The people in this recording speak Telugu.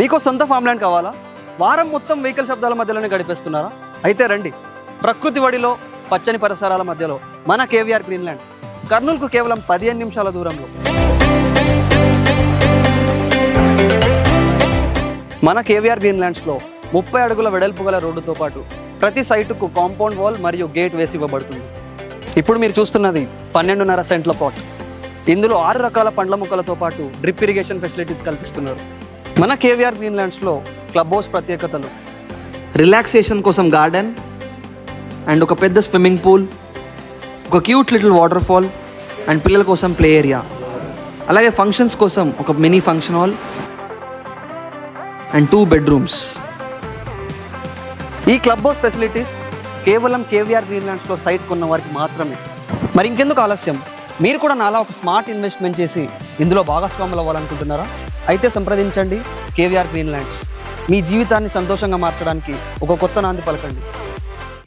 మీకు సొంత ఫామ్ ల్యాండ్ కావాలా? వారం మొత్తం వెహికల్ శబ్దాల మధ్యలోనే గడిపేస్తున్నారా? అయితే రండి. ప్రకృతి వడిలో పచ్చని పరిసరాల మధ్యలో మన కేవీఆర్ గ్రీన్ ల్యాండ్స్ కర్నూలుకు కేవలం పదిహేను నిమిషాల దూరంలో. మన కేవీఆర్ గ్రీన్ ల్యాండ్స్లో ముప్పై అడుగుల వెడల్పు గల రోడ్డుతో పాటు ప్రతి సైటుకు కాంపౌండ్ వాల్ మరియు గేట్ వేసి ఇవ్వబడుతుంది. ఇప్పుడు మీరు చూస్తున్నది పన్నెండున్నర సెంట్ల పాట్ ఇందులో ఆరు రకాల పండ్ల మొక్కలతో పాటు డ్రిప్ ఇరిగేషన్ ఫెసిలిటీస్ కల్పిస్తున్నారు. మన కేవీఆర్ గ్రీన్ ల్యాండ్స్లో క్లబ్ హౌస్ ప్రత్యేకతలు. రిలాక్సేషన్ కోసం గార్డెన్ అండ్ ఒక పెద్ద స్విమ్మింగ్ పూల్ ఒక cute little waterfall and పిల్లల కోసం ప్లే ఏరియా. అలాగే ఫంక్షన్స్ కోసం ఒక mini function hall and two bedrooms. ఈ క్లబ్ హౌస్ ఫెసిలిటీస్ కేవలం కేవీఆర్ గ్రీన్లాండ్స్లో సైట్ కొన్న వారికి మాత్రమే. మరి ఇంకెందుకు ఆలస్యం? మీరు కూడా నాలా ఒక స్మార్ట్ ఇన్వెస్ట్మెంట్ చేసి ఇందులో భాగస్వాములు అవ్వాలనుకుంటున్నారా? అయితే సంప్రదించండి కేవీఆర్ గ్రీన్లాండ్స్ మీ జీవితాన్ని సంతోషంగా మార్చడానికి ఒక కొత్త నాంది పలకండి.